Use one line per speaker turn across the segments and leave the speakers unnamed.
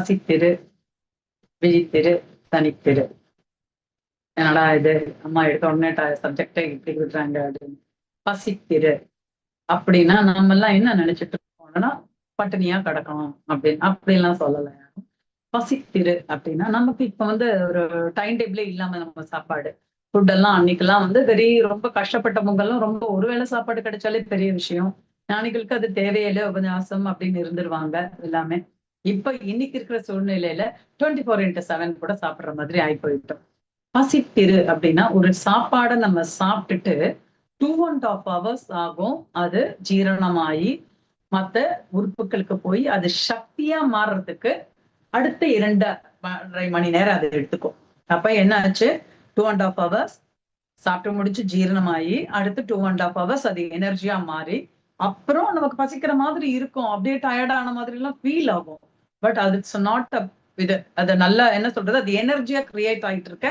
வாசித்திரு விழித்திரு தனித்திரு. என்னடா இது? அம்மா எடுத்த உடனே சப்ஜெக்டை இப்படி விடுறாங்க அப்படின்னு. பசித்திரு. அப்படின்னா நம்ம எல்லாம் என்ன நினைச்சிட்டு இருக்கோம்னா பட்டினியா கிடக்கணும் அப்படின்னு. அப்படிலாம் சொல்லலை. யாரும் பசித்திரு அப்படின்னா நமக்கு இப்ப வந்து ஒரு டைம் டேபிளே இல்லாம நம்ம சாப்பாடு. ஃபுட் எல்லாம் அன்னைக்கெல்லாம் வந்து பெரிய ரொம்ப கஷ்டப்பட்டவங்கெல்லாம் ரொம்ப ஒருவேளை சாப்பாடு கிடைச்சாலே பெரிய விஷயம். ஞானிகளுக்கு அது தேவையில்லை உபன்யாசம் அப்படின்னு இருந்துருவாங்க எல்லாமே. இப்ப இன்னைக்கு இருக்கிற சூழ்நிலையில டுவெண்ட்டி ஃபோர் இன்ட்டு செவன் கூட சாப்பிடுற மாதிரி ஆகி போயிட்டோம் பசித்திரு அப்படின்னா ஒரு சாப்பாடை நம்ம சாப்பிட்டுட்டு டூ அண்ட் ஆஃப் ஹவர்ஸ் ஆகும். அது ஜீரணமாயி மத்த உறுப்புகளுக்கு போய் அது சக்தியா மாறுறதுக்கு அடுத்த இரண்டரை மணி நேரம் அது எடுத்துக்கும். அப்ப என்ன ஆச்சு டூ அண்ட் ஆஃப் ஹவர்ஸ் சாப்பிட்டு முடிச்சு ஜீரணமாயி அடுத்து டூ அண்ட் ஆஃப் ஹவர்ஸ் அது எனர்ஜியா மாறி அப்புறம் நமக்கு பசிக்கிற மாதிரி இருக்கும். அப்படியே டயர்டான மாதிரி எல்லாம் ஃபீல் ஆகும். பட் அது இட்ஸ் நாட் அ இது அது நல்லா என்ன சொல்றது? அது எனர்ஜியா கிரியேட் ஆயிட்டு இருக்க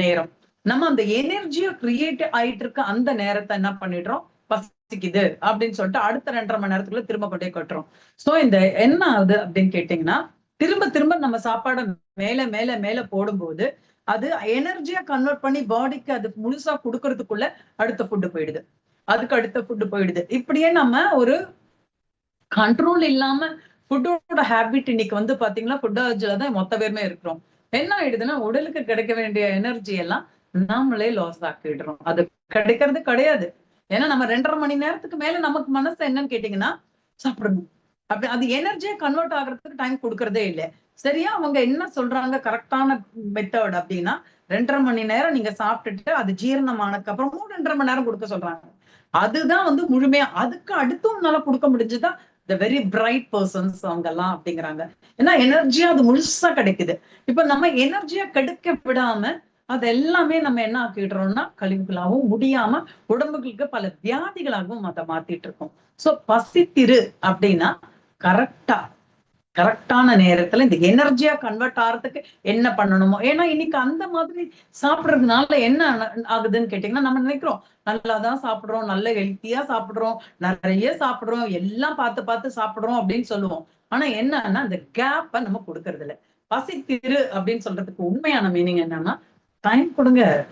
நேரம். நம்ம அந்த எனர்ஜியா கிரியேட் ஆயிட்டு இருக்க அந்த நேரத்தை என்ன பண்ணிடுறோம்? பசிக்குது அப்படின்னு சொல்லிட்டு அடுத்த ரெண்டரை மணி நேரத்துக்குள்ள திரும்ப கொண்டே கட்டுறோம். சோ இந்த என்ன ஆகுது அப்படின்னு கேட்டீங்கன்னா திரும்ப திரும்ப நம்ம சாப்பாடை மேல மேல மேல போடும்போது அது எனர்ஜியா கன்வெர்ட் பண்ணி பாடிக்கு அது முழுசா கொடுக்கறதுக்குள்ள அடுத்த ஃபுட்டு போயிடுது. அதுக்கு அடுத்த ஃபுட்டு போயிடுது. இப்படியே நம்ம ஒரு கண்ட்ரோல் இல்லாம ஃபுட்டோட ஹேபிட் இன்னைக்கு வந்து பாத்தீங்கன்னா ஃபுட் அர்ஜில தான் மொத்த பேருமே இருக்கிறோம். என்ன ஆயிடுதுன்னா உடலுக்கு கிடைக்க வேண்டிய எனர்ஜி எல்லாம் நாமளே லாஸ் ஆக்கிடுறோம். அது கிடைக்கிறது கிடையாது. ஏன்னா நம்ம ரெண்டரை மணி நேரத்துக்கு மேல நமக்கு மனசு என்னன்னு கேட்டீங்கன்னா சாப்பிடணும். அப்படி அது எனர்ஜியை கன்வெர்ட் ஆகுறதுக்கு டைம் கொடுக்கறதே இல்லை. சரியா அவங்க என்ன சொல்றாங்க கரெக்டான மெத்தட் அப்படின்னா ரெண்டரை மணி நேரம் நீங்க சாப்பிட்டுட்டு அது ஜீரணமானதுக்கு அப்புறமும் ரெண்டரை மணி நேரம் கொடுக்க சொல்றாங்க. அதுதான் வந்து முழுமையா அதுக்கு அடுத்தும் உன்னால கொடுக்க முடிஞ்சுதான் த வெரி பிரைட் பர்சன்ஸ் அவங்க எல்லாம் அப்படிங்கிறாங்க. ஏன்னா எனர்ஜியா அது முழுசா கிடைக்குது. இப்ப நம்ம எனர்ஜியா கிடைக்க விடாம அது எல்லாமே நம்ம என்ன ஆக்கிடுறோம்னா கழிவுகளாகவும் முடியாம உடம்புகளுக்கு பல வியாதிகளாகவும் அதை மாத்திட்டு இருக்கோம். சோ பசித்திரு அப்படின்னா கரெக்டா கரெக்டான நேரத்துல இந்த எனர்ஜியா கன்வெர்ட் ஆகிறதுக்கு என்ன பண்ணணுமோ? ஏன்னா இன்னைக்கு அந்த மாதிரி சாப்பிடுறதுனால என்ன ஆகுதுன்னு கேட்டீங்கன்னா நம்ம நினைக்கிறோம் நல்லாதான் சாப்பிடுறோம் நல்ல ஹெல்த்தியா சாப்பிடுறோம் நிறைய சாப்பிடுறோம் எல்லாம் பார்த்து பார்த்து சாப்பிடுறோம் அப்படின்னு சொல்லுவோம். ஆனா என்னன்னா அந்த கேப்ப நம்ம கொடுக்கறது இல்ல. பசித்திரு அப்படின்னு சொல்றதுக்கு உண்மையான மீனிங் என்னன்னா டைம் கொடுங்க.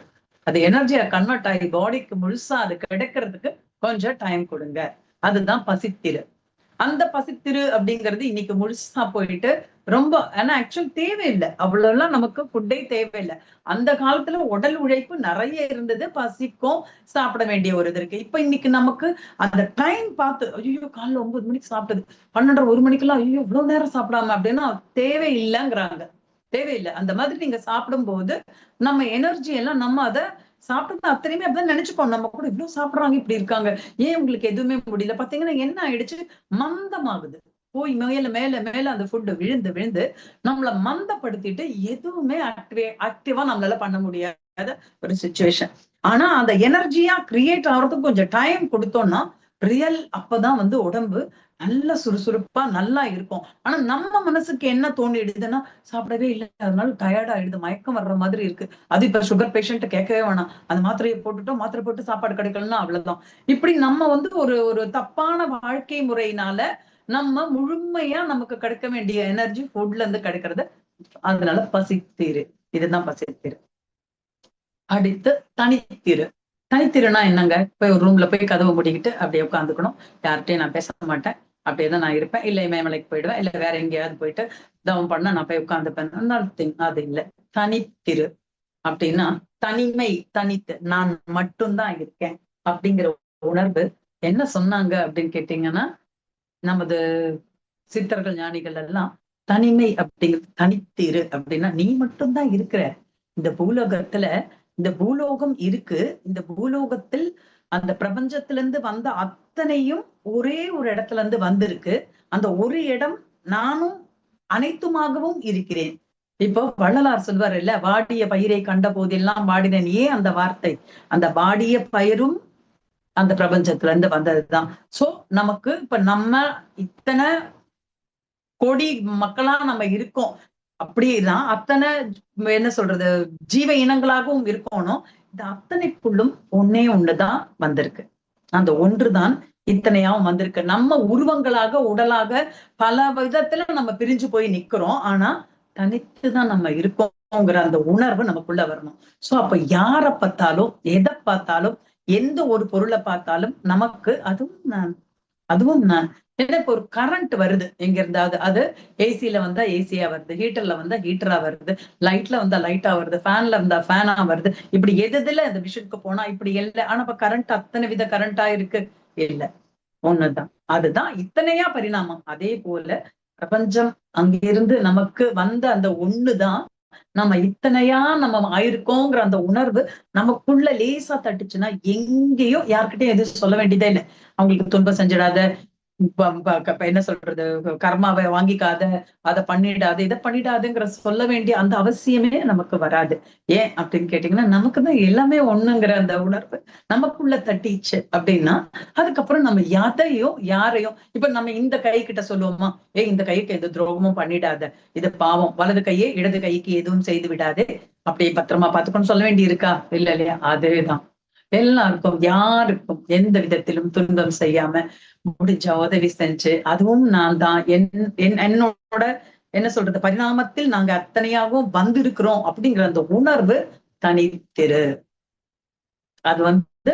அது எனர்ஜியா கன்வெர்ட் ஆகி பாடிக்கு முழுசா அது கிடைக்கிறதுக்கு கொஞ்சம் டைம் கொடுங்க. அதுதான் பசித்திரு அந்த பசித்திரு அப்படிங்கிறது இன்னைக்கு முழுசா போயிட்டு ரொம்ப ஆனா ஆக்சுவல் தேவையில்லை. அவ்வளவுலாம் நமக்கு ஃபுட்டே தேவையில்லை. அந்த காலத்துல உடல் உழைப்பு நிறைய இருந்தது. பசிக்கும் சாப்பிட வேண்டிய ஒரு இது இருக்கு. இப்ப இன்னைக்கு நமக்கு அந்த டைம் பார்த்து ஐயோ காலைல ஒன்பது மணிக்கு சாப்பிட்டது. பன்னெண்டரை ஒரு மணிக்கெல்லாம் ஐயோ இவ்வளவு நேரம் சாப்பிடாம அப்படின்னா தேவையில்லைங்கிறாங்க. தேவையில்லை. அந்த மாதிரி நீங்க சாப்பிடும்போது நம்ம எனர்ஜி எல்லாம் நம்ம அதை சாப்பிட்டது அத்தனையுமே அப்படிதான் நினைச்சுப்போம். நம்ம கூட இவ்வளவு சாப்பிடுறாங்க இப்படி இருக்காங்க. ஏன் உங்களுக்கு எதுவுமே முடியல? பாத்தீங்கன்னா என்ன ஆயிடுச்சு? மந்தமாகுது. போய் மேல மேல மேல அந்த ஃபுட்டு விழுந்து விழுந்து நம்மள மந்தப்படுத்திட்டு எதுவுமே ஆக்டிவே ஆக்டிவா நம்மளால பண்ண முடியாத ஒரு சுச்சுவேஷன் ஆனா அந்த எனர்ஜியா கிரியேட் ஆகிறதுக்கு கொஞ்சம் டைம் கொடுத்தோம்னா ரியல் அப்பதான் வந்து உடம்பு நல்ல சுறுசுறுப்பா நல்லா இருக்கும். ஆனா நம்ம மனசுக்கு என்ன தோணிடுதுன்னா சாப்பிடவே இல்லை. அதனால டயர்ட் ஆயிடுது. மயக்கம் வர்ற மாதிரி இருக்கு. அது இப்ப சுகர் பேஷண்ட் கேட்கவே வேணாம். அந்த மாத்திரையை போட்டுட்டோம் மாத்திரை போட்டு சாப்பாடு கிடைக்கலன்னா அவ்வளவுதான். இப்படி நம்ம வந்து ஒரு ஒரு தப்பான வாழ்க்கை முறையினால நம்ம முழுமையா நமக்கு கிடைக்க வேண்டிய எனர்ஜி ஃபுட்ல இருந்து கிடைக்கிறது அதனால பசித்தீரு. இதுதான் பசித்திரு. அடுத்து தனித்தீரு. தனித்திறனா என்னங்க? போய் ஒரு ரூம்ல போய் கதவை முடிக்கிட்டு அப்படியே உட்காந்துக்கணும். யார்கிட்டயும் நான் பேச மாட்டேன். அப்படியே தான் நான் இருப்பேன். இல்லை மேமலைக்கு போயிடுவேன். இல்லை வேற எங்கேயாவது போயிட்டு தவம் பண்ண நான் போய் உட்காந்துப்பேன். அது இல்லை. தனித்திரு அப்படின்னா தனிமை தனித்து நான் மட்டும்தான் இருக்கேன் அப்படிங்கிற உணர்வு. என்ன சொன்னாங்க அப்படின்னு கேட்டீங்கன்னா நமது சித்தர்கள் ஞானிகள் எல்லாம் தனிமை அப்படிங்கிறது தனித்திரு அப்படின்னா நீ மட்டும்தான் இருக்கிற. இந்த பூலோகத்துல இந்த பூலோகம் இருக்கு. இந்த பூலோகத்தில் அந்த பிரபஞ்சத்திலிருந்து வந்த அத்தனையும் ஒரே ஒரு இடத்துல இருந்து வந்திருக்கு. அந்த ஒரு இடம் நானும் அனைத்துமாகவும் இருக்கிறேன். இப்போ வள்ளலார் சொல்வார் இல்ல வாடிய பயிரை கண்ட போதெல்லாம் வாடினேன். ஏன் அந்த வார்த்தை? அந்த வாடிய பயிரும் அந்த பிரபஞ்சத்துல இருந்து வந்ததுதான். சோ நமக்கு இப்ப நம்ம இத்தனை கோடி மக்களா நம்ம இருக்கோம். அப்படின்னா அத்தனை என்ன சொல்றது ஜீவ இனங்களாகவும் இருக்கணும். இந்த அத்தனைக்குள்ளும் ஒன்னே ஒண்ணுதான் வந்திருக்கு. அந்த ஒன்றுதான் இத்தனையாவும் வந்திருக்கு. நம்ம உருவங்களாக உடலாக பல விதத்துல நம்ம பிரிஞ்சு போய் நிக்கிறோம். ஆனா தனித்துதான் நம்ம இருக்கோங்கிற அந்த உணர்வு நமக்குள்ள வரணும். சோ அப்ப யாரை பார்த்தாலும் எதை பார்த்தாலும் எந்த ஒரு பொருளை பார்த்தாலும் நமக்கு அதுவும் நான் அதுவும் நான் ஏன்னா ஒரு கரண்ட் வருது. எங்க இருந்தாவது அது ஏசில வந்தா ஏசியா வருது. ஹீட்டர்ல வந்தா ஹீட்டரா வருது. லைட்ல வந்தா லைட்டா வருது. ஃபேன்ல இருந்தா ஃபேனா வருது. இப்படி எது எதுல அந்த மிஷினுக்கு போனா இப்படி இல்லை. ஆனா இப்ப கரண்ட் அத்தனை வித கரண்டா இருக்கு. இல்ல. ஒண்ணுதான். அதுதான் இத்தனையா பரிணாமம். அதே போல பிரபஞ்சம் அங்கிருந்து நமக்கு வந்த அந்த ஒண்ணுதான் நம்ம இத்தனையா நம்ம ஆயிருக்கோங்கிற அந்த உணர்வு நமக்குள்ள லேசா தட்டுச்சுன்னா எங்கேயோ யார்கிட்டயும் எதுவும் சொல்ல வேண்டியதே இல்லை. அவங்களுக்கு துன்பம் செஞ்சிடாத என்ன சொல்றது? கர்மாவை வாங்கிக்காத அதை பண்ணிடாத இதை பண்ணிடாதுங்கிற சொல்ல வேண்டிய அந்த அவசியமே நமக்கு வராது. ஏன் அப்படின்னு கேட்டீங்கன்னா நமக்கு தான் எல்லாமே ஒண்ணுங்கிற அந்த உணர்வு நமக்குள்ள தட்டிச்சு அப்படின்னா அதுக்கப்புறம் நம்ம எதையும் யாரையும் இப்ப நம்ம இந்த கை கிட்ட சொல்லுவோமா ஏ இந்த கைக்கு எது துரோகமும் பண்ணிடாத. இது பாவம். வலது கையே இடது கைக்கு எதுவும் செய்து விடாதே. அப்படியே பத்திரமா பார்த்துக்கணும் சொல்ல வேண்டி இருக்கா இல்ல இல்லையா? அதேதான். எல்லாருக்கும் யாருக்கும் எந்த விதத்திலும் துன்பம் செய்யாம முடிஞ்ச உதவி செஞ்சு அதுவும் நான் தான். என் என்னோட என்ன சொல்றது பரிணாமத்தில் நாங்க அத்தனையாகவும் வந்திருக்கிறோம் அப்படிங்கிற அந்த உணர்வு தனித்திரு. அது வந்து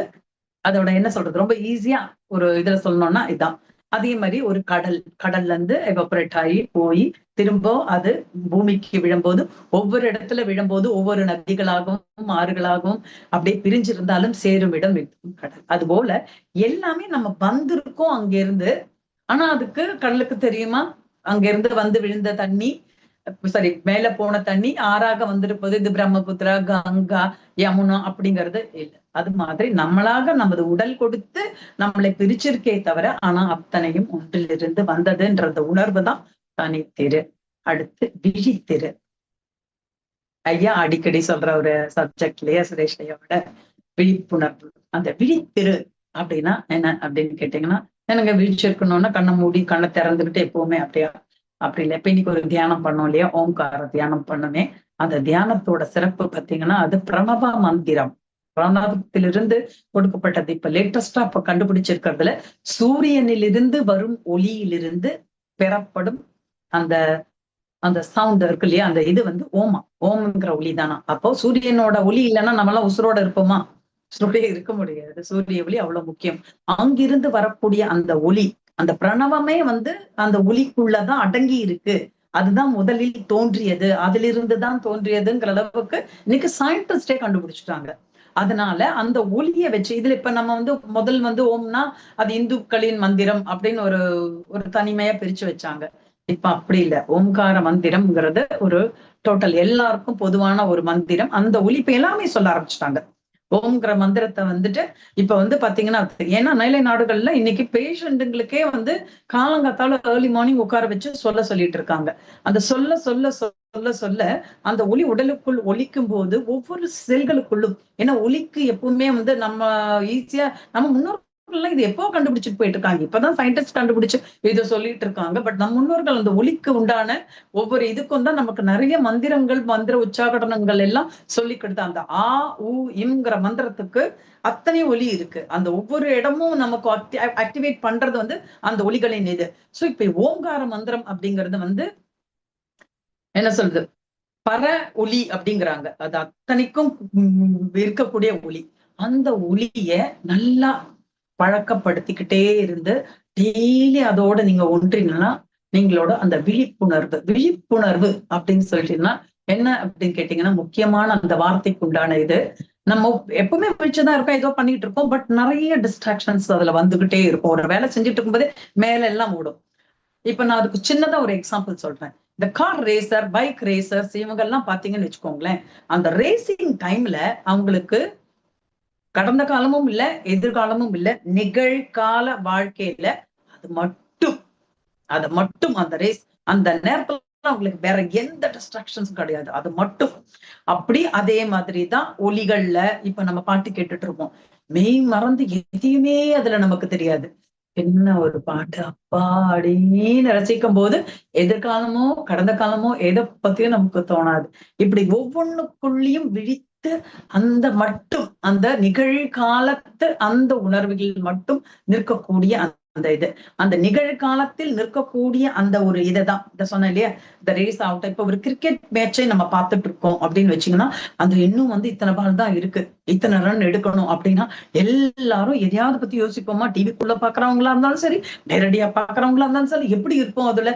அதோட என்ன சொல்றது ரொம்ப ஈஸியா ஒரு இதுல சொல்லணும்னா இதுதான் அதே மாதிரி ஒரு கடல் கடல்ல இருந்து எவப்ரேட் ஆகி போய் திரும்ப அது பூமிக்கு விழும்போது ஒவ்வொரு இடத்துல விழும்போது ஒவ்வொரு நதிகளாகவும் ஆறுகளாகவும் அப்படியே பிரிஞ்சிருந்தாலும் சேரும் இடம் கடல். அது போல எல்லாமே நம்ம வந்திருக்கோம் அங்கிருந்து. ஆனா அதுக்கு கடலுக்கு தெரியுமா? அங்கிருந்து வந்து விழுந்த தண்ணி சாரி மேல போன தண்ணி ஆறாக வந்திருப்பது இது பிரம்மபுத்திரா கங்கா யமுனா அப்படிங்கிறது இல்லை. அது மாதிரி நம்மளாக நமது உடல் கொடுத்து நம்மளை பிரிச்சிருக்கே தவிர ஆனா அத்தனையும் ஒன்றிலிருந்து வந்ததுன்ற உணர்வு தான் தனித்திரு. அடுத்து விழித்திரு. ஐயா அடிக்கடி சொல்ற ஒரு சப்ஜெக்ட் சுரேஷ் ஐயாவோட விழிப்புணர்வு. அந்த விழித்திரு அப்படின்னா என்ன அப்படின்னு கேட்டீங்கன்னா எனக்கு விழிச்சிருக்கணும்னா கண்ணை மூடி கண்ணை திறந்துகிட்டு எப்பவுமே அப்படியா? அப்படி இல்லை. இப்ப இன்னைக்கு ஒரு தியானம் பண்ணோம் இல்லையா? ஓம்கார தியானம் பண்ணுமே. அந்த தியானத்தோட சிறப்பு பார்த்தீங்கன்னா அது பிரணவ மந்திரம். பிரணவத்திலிருந்து கொடுக்கப்பட்டது இப்ப லேட்டஸ்டா இப்ப கண்டுபிடிச்சிருக்கிறதுல சூரியனிலிருந்து வரும் ஒளியிலிருந்து பெறப்படும் அந்த அந்த சவுண்ட் இருக்கு இல்லையா? அந்த இது வந்து ஓமா. ஓம்ங்கிற ஒளி தானா அப்போ சூரியனோட ஒளி இல்லைன்னா நம்மளாம் உசுரோட இருப்போமா? உசுரோட இருக்க முடியாது. சூரிய ஒளி அவ்வளவு முக்கியம். அங்கிருந்து வரக்கூடிய அந்த ஒளி அந்த பிரணவமே வந்து அந்த ஒளிக்குள்ளதான் அடங்கி இருக்கு. அதுதான் முதலில் தோன்றியது. அதிலிருந்து தான் தோன்றியதுங்கிற அளவுக்கு இன்னைக்கு சயின்டிஸ்டே கண்டுபிடிச்சிட்டாங்க. அதனால அந்த ஒளிய வச்சு இதுல இப்ப நம்ம வந்து முதல் வந்து ஓம்னா அது இந்துக்களின் மந்திரம் அப்படின்னு ஒரு ஒரு தனிமையா பிரிச்சு வச்சாங்க. இப்ப அப்படி இல்ல. ஓம்கார மந்திரம்ங்கிறது ஒரு டோட்டல் எல்லாருக்கும் பொதுவான ஒரு மந்திரம். அந்த ஒளி இப்ப எல்லாமே சொல்ல ஆரம்பிச்சிட்டாங்க. ஓம்ங்கிற மந்திரத்தை வந்துட்டு இப்ப வந்து பாத்தீங்கன்னா ஏன்னா மேலை நாடுகள்ல இன்னைக்கு பேஷண்ட்டுங்களுக்கே வந்து காலங்காத்தால ஏர்லி மார்னிங் உட்கார வச்சு சொல்ல சொல்லிட்டு இருக்காங்க. அந்த சொல்ல சொல்ல சொல்ல சொல்ல அந்த ஒளி உடலுக்குள் ஒலிக்கும் போது ஒவ்வொரு செல்களுக்குள்ளும் ஏன்னா ஒலிக்கு எப்பவுமே வந்து நம்ம ஈஸியா நம்ம முன்னோர் இது எப்போ கண்டுபிடிச்சிட்டு போயிட்டு இருக்காங்க இப்பதான் சயின்டிஸ்ட் கண்டுபிடிச்சு இதை சொல்லிட்டு இருக்காங்க பட் நம் முன்னோர்கள் அந்த ஒலிக்கு உண்டான ஒவ்வொரு இதுக்கும் தான் நமக்கு நிறைய மந்திரங்கள் மந்திர உச்சாகடனங்கள் எல்லாம் சொல்லி கொடுத்த அந்த ஆ உ இம்ங்கிற மந்திரத்துக்கு அத்தனை ஒலி இருக்கு. அந்த ஒவ்வொரு இடமும் நமக்கு ஆக்டிவேட் பண்றது வந்து அந்த ஒலிகளின் இது. சோ இப்ப ஓங்கார மந்திரம் அப்படிங்கிறது வந்து என்ன சொல்றது? பர ஒலி அப்படிங்கிறாங்க. அது அத்தனைக்கும் இருக்கக்கூடிய ஒலி. அந்த ஒலிய நல்லா பழக்கப்படுத்திக்கிட்டே இருந்து டெய்லி அதோட நீங்க ஒன்றினா நீங்களோட அந்த விழிப்புணர்வு விழிப்புணர்வு அப்படின்னு சொல்லிட்டீங்கன்னா என்ன அப்படின்னு கேட்டீங்கன்னா முக்கியமான அந்த வார்த்தைக்கு உண்டான இது. நம்ம எப்பவுமே பிடிச்சதான் இருக்கோம் ஏதோ பண்ணிட்டு இருக்கோம் பட் நிறைய டிஸ்ட்ராக்ஷன்ஸ் அதுல வந்துகிட்டே இருக்கும். ஒரு வேலை செஞ்சுட்டு இருக்கும்போதே மேல எல்லாம் ஓடும். இப்ப நான் அதுக்கு சின்னதா ஒரு எக்ஸாம்பிள் சொல்றேன். இந்த கார் ரேசர் பைக் ரேசர்ஸ் இவங்க எல்லாம் பாத்தீங்கன்னு வச்சுக்கோங்களேன் அந்த ரேசிங் டைம்ல அவங்களுக்கு கடந்த காலமும் இல்ல எதிர்காலமும் இல்ல நிகழ்கால வாழ்க்கையில அது மட்டும் அது மட்டும் அந்த ரேஸ் அந்த நேரத்துல அவங்களுக்கு வேற எந்த டிஸ்ட்ராக்ஷன்ஸும் கிடையாது. அது மட்டும். அப்படி அதே மாதிரிதான் ஒலிகள்ல இப்ப நம்ம பாட்டு கேட்டுட்டு இருப்போம் மெய் மறந்து எதையுமே அதுல நமக்கு தெரியாது. என்ன ஒரு பாட்டு? அப்பா அப்படின்னு ரசிக்கும் போது எதிர்காலமோ கடந்த காலமோ எதை பத்தியும் நமக்கு தோணாது. இப்படி ஒவ்வொன்றுக்குள்ளயும் விழி விழித்து அந்த மட்டும் அந்த நிகழ்காலத்து அந்த உணர்வுகள் மட்டும் நிற்கக்கூடிய அந்த இது. அந்த நிகழ்காலத்தில் நிற்கக்கூடிய அந்த ஒரு இதைதான். இதை சொன்னேன் இல்லையா? இந்த ரேஸ் ஆகட்டும் இப்ப ஒரு கிரிக்கெட் மேட்சை நம்ம பார்த்துட்டு இருக்கோம் அப்படின்னு வச்சீங்கன்னா அந்த இன்னும் வந்து இத்தனை பால் தான் இருக்கு. இத்தனை ரன் எடுக்கணும் அப்படின்னா எல்லாரும் எதையாவது பத்தி யோசிப்போமா? டிவிக்குள்ள பாக்குறவங்களா இருந்தாலும் சரி நேரடியா பாக்குறவங்களா இருந்தாலும் சரி எப்படி இருப்போம் அதுல?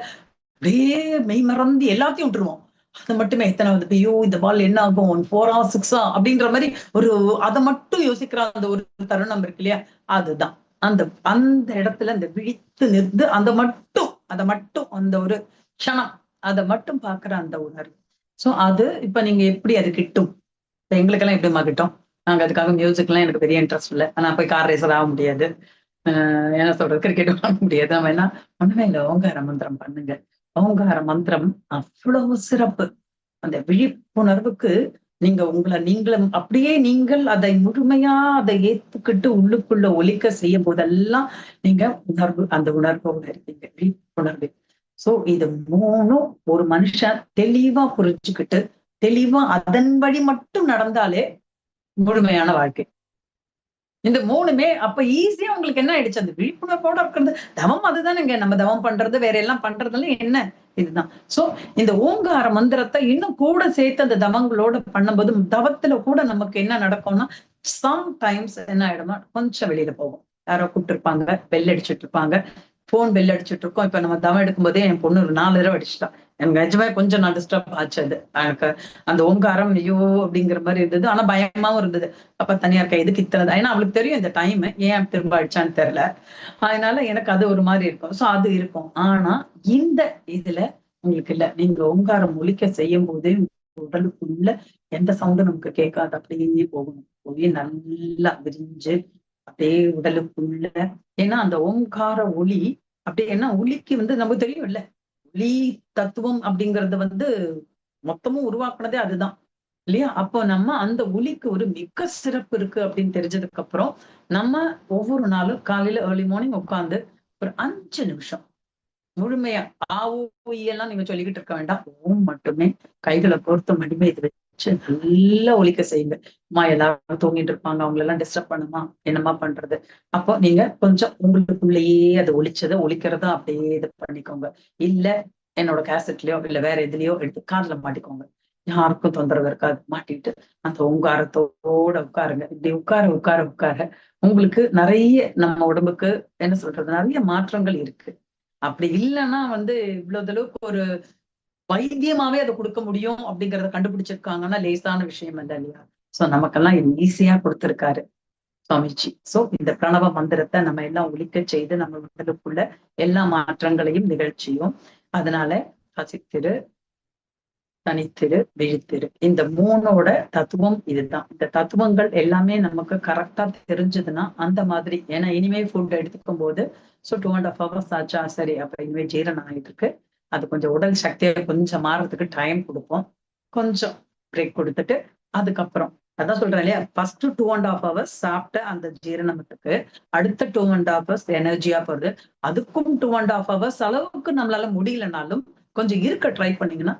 அப்படியே மெய் மறந்து எல்லாத்தையும் விட்டுருவோம். அது மட்டுமே. எத்தனை வந்து ஐயோ இந்த பால் என்ன ஆகும்? ஒன் ஃபோரா சிக்ஸா? அப்படின்ற மாதிரி ஒரு அதை மட்டும் யோசிக்கிற அந்த ஒரு தருணம் இருக்கு இல்லையா? அதுதான். அந்த அந்த இடத்துல அந்த விழித்து நிறுத்து அந்த மட்டும் அதை மட்டும் அந்த ஒரு க்ஷணம் அதை மட்டும் பாக்குற அந்த உணர்வு. சோ அது இப்ப நீங்க எப்படி அது கிட்டும்? இப்ப எங்களுக்கெல்லாம் எப்படிமா கிட்டோம்? நாங்க அதுக்காக மியூசிக்லாம் எனக்கு பெரிய இன்ட்ரெஸ்ட் இல்லை. ஆனா போய் கார் ரேசர் ஆக முடியாது. ஆஹ் என்ன சொல்றது? கிரிக்கெட் விளாட முடியாது. நம்ம என்ன? ஒண்ணுமே இல்லை. ஓங்க ரமந்திரம் பண்ணுங்க. ஓங்கார மந்திரம் அவ்வளவு சிறப்பு. அந்த விழிப்புணர்வுக்கு நீங்க உங்களை நீங்களும் அப்படியே நீங்கள் அதை முழுமையா அதை ஏத்துக்கிட்டு உள்ளுக்குள்ள ஒலிக்க செய்யும் போதெல்லாம் நீங்க உணர்வு அந்த உணர்வோட இருக்கீங்க விழிப்புணர்வு. சோ இது மூணும் ஒரு மனுஷன் தெளிவா புரிஞ்சுக்கிட்டு தெளிவா அதன் வழி மட்டும் நடந்தாலே முழுமையான வாழ்க்கை. இந்த மூணுமே அப்ப ஈஸியா உங்களுக்கு என்ன ஆயிடுச்சு? அந்த விழிப்புணர்வோட இருக்கிறது. தவம் அதுதானுங்க. நம்ம தவம் பண்றது வேற எல்லாம் பண்றதுல என்ன? இதுதான். சோ இந்த ஓங்கார மந்திரத்தை இன்னும் கூட சேர்த்து அந்த தவங்களோட பண்ணும்போது தவத்துல கூட நமக்கு என்ன நடக்கும்னா சம்டைம்ஸ் என்ன ஆயிடுமா கொஞ்சம் வெளியில போகும். யாரோ கூப்பிட்டு இருப்பாங்க பெல் அடிச்சுட்டு இருப்பாங்க. போன் பெல் அடிச்சுட்டு இருக்கோம். இப்ப நம்ம தவம் எடுக்கும் போதே என் பொண்ணு ஒரு நாலு தடவை அடிச்சுட்டா. எனக்கு நிஜமாவே கொஞ்சம் நான் டிஸ்டர்ப் ஆச்சு அது எனக்கு அந்த ஓங்காரம் ஐயோ அப்படிங்கிற மாதிரி இருந்தது. ஆனா பயமாவும் இருந்தது. அப்ப தனியா இருக்க எதுக்கு இத்தனை ஏன்னா அவளுக்கு தெரியும் இந்த டைம் ஏன் திரும்ப அடிச்சான்னு தெரியல. அதனால எனக்கு அது ஒரு மாதிரி இருக்கும். சோ அது இருக்கும். ஆனா இந்த இதுல உங்களுக்கு இல்ல. நீங்க ஓங்காரம் ஒலிக்க செய்யும் போதே உடலுக்குள்ள எந்த சவுண்டும் நமக்கு கேட்காது. அப்படியே போகணும் போய் நல்லா விரிஞ்சு அப்படியே உடலுக்குள்ள. ஏன்னா அந்த ஓங்கார ஒளி அப்படியே என்ன ஒளிக்கு வந்து நமக்கு தெரியும் இல்ல ஒளி தத்துவம் அப்படிங்கறது வந்து மொத்தமும் உருவாக்குனதே அதுதான். இல்லையா? அப்போ நம்ம அந்த ஒலிக்கு ஒரு மிக சிறப்பு இருக்கு அப்படின்னு தெரிஞ்சதுக்கு அப்புறம் நம்ம ஒவ்வொரு நாளும் காலையில ஏர்லி மார்னிங் உட்காந்து ஒரு அஞ்சு நிமிஷம் முழுமையா ஆவு எல்லாம் நீங்க சொல்லிக்கிட்டு இருக்க வேண்டாம். ஓம் மட்டுமே கைகளை பொறுத்த மட்டுமே இது வச்சு நல்லா ஒழிக்க செய்யுங்க. அம்மா எல்லாரும் தூங்கிட்டு இருப்பாங்க. அவங்கள எல்லாம் டிஸ்டர்ப் பண்ணுமா? என்னமா பண்றது? அப்போ நீங்க கொஞ்சம் உங்களுக்குள்ளேயே அதை ஒழிச்சதை ஒழிக்கிறத அப்படியே இது பண்ணிக்கோங்க. இல்ல என்னோட கேசட்லயோ இல்ல வேற எதுலயோ எடுத்து காதுல மாட்டிக்கோங்க. யாருக்கும் தொந்தரவு இருக்காது. மாட்டிட்டு அந்த உங்காரத்தோட உட்காருங்க. இப்படி உட்கார உட்கார உட்கார உங்களுக்கு நிறைய நம்ம உடம்புக்கு என்ன சொல்றது? நிறைய மாற்றங்கள் இருக்கு. அப்படி இல்லைன்னா வந்து இவ்வளவு அளவுக்கு ஒரு வைத்தியமாவே அதை கொடுக்க முடியும் அப்படிங்கறத கண்டுபிடிச்சிருக்காங்கன்னா லேசான விஷயம் இல்லை இல்லையா? சோ நமக்கெல்லாம் இது ஈஸியா கொடுத்திருக்காரு சுவாமிஜி. சோ இந்த பிரணவ மந்திரத்தை நம்ம எல்லாம் ஒழிக்க செய்து நம்ம உடலுக்குள்ள எல்லா மாற்றங்களையும் நிகழ்ச்சியும். அதனால பசித்திரு தனித்திரு விழித்திரு. இந்த மூணோட தத்துவம் இதுதான். இந்த தத்துவங்கள் எல்லாமே நமக்கு கரெக்டா தெரிஞ்சதுன்னா அந்த மாதிரி. ஏன்னா இனிமே ஃபுட் எடுத்துக்கும் போது so two and half hours ஆச்சா? சரி அப்போ இனிமே ஜீரணம் ஆயிட்டு இருக்கு அது கொஞ்சம் உடல் சக்தியை கொஞ்சம் மாறுறதுக்கு டைம் கொடுப்போம். கொஞ்சம் பிரேக் கொடுத்துட்டு அதுக்கப்புறம் அதான் சொல்றேன் இல்லையா? First two and half hours சாப்பிட்ட அந்த ஜீரணத்துக்கு அடுத்த டூ அண்ட் ஆஃப் ஹவர்ஸ் எனர்ஜியா போறது. அதுக்கும் டூ அண்ட் ஆஃப் ஹவர்ஸ் அளவுக்கு நம்மளால முடியலனாலும் கொஞ்சம் இருக்க ட்ரை பண்ணீங்கன்னா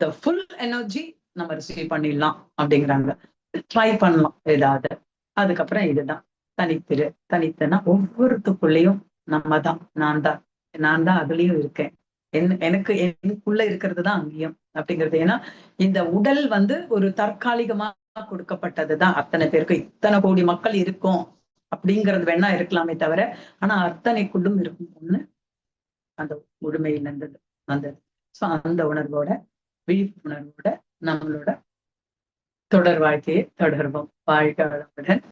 த ஃபுல் எனர்ஜி நம்ம ரிசீவ் பண்ணிடலாம் அப்படிங்கிறாங்க. ட்ரை பண்ணலாம் ஏதாவது. அதுக்கப்புறம் இதுதான். தனித்திரு. தனித்தனா ஒவ்வொருத்துக்குள்ளேயும் நம்ம தான் நான் தான் நான் தான் அதுலயும் இருக்கேன். என் எனக்கு எனக்குள்ள இருக்கிறது தான் அங்கேயும் அப்படிங்கிறது. ஏன்னா இந்த உடல் வந்து ஒரு தற்காலிகமா கொடுக்கப்பட்டதுதான். அத்தனை பேருக்கு இத்தனை கோடி மக்கள் இருக்கும் அப்படிங்கிறது வேணா இருக்கலாமே தவிர ஆனா அத்தனைக்குள்ளும் இருக்கும் ஒண்ணு அந்த முழுமையில் இருந்தது வந்தது சோ அந்த உணர்வோட விழிப்புணர்வோட நம்மளோட தொடர் வாழ்க்கையை தொடர்வோம். வாழ்க்கை வளமுடன்.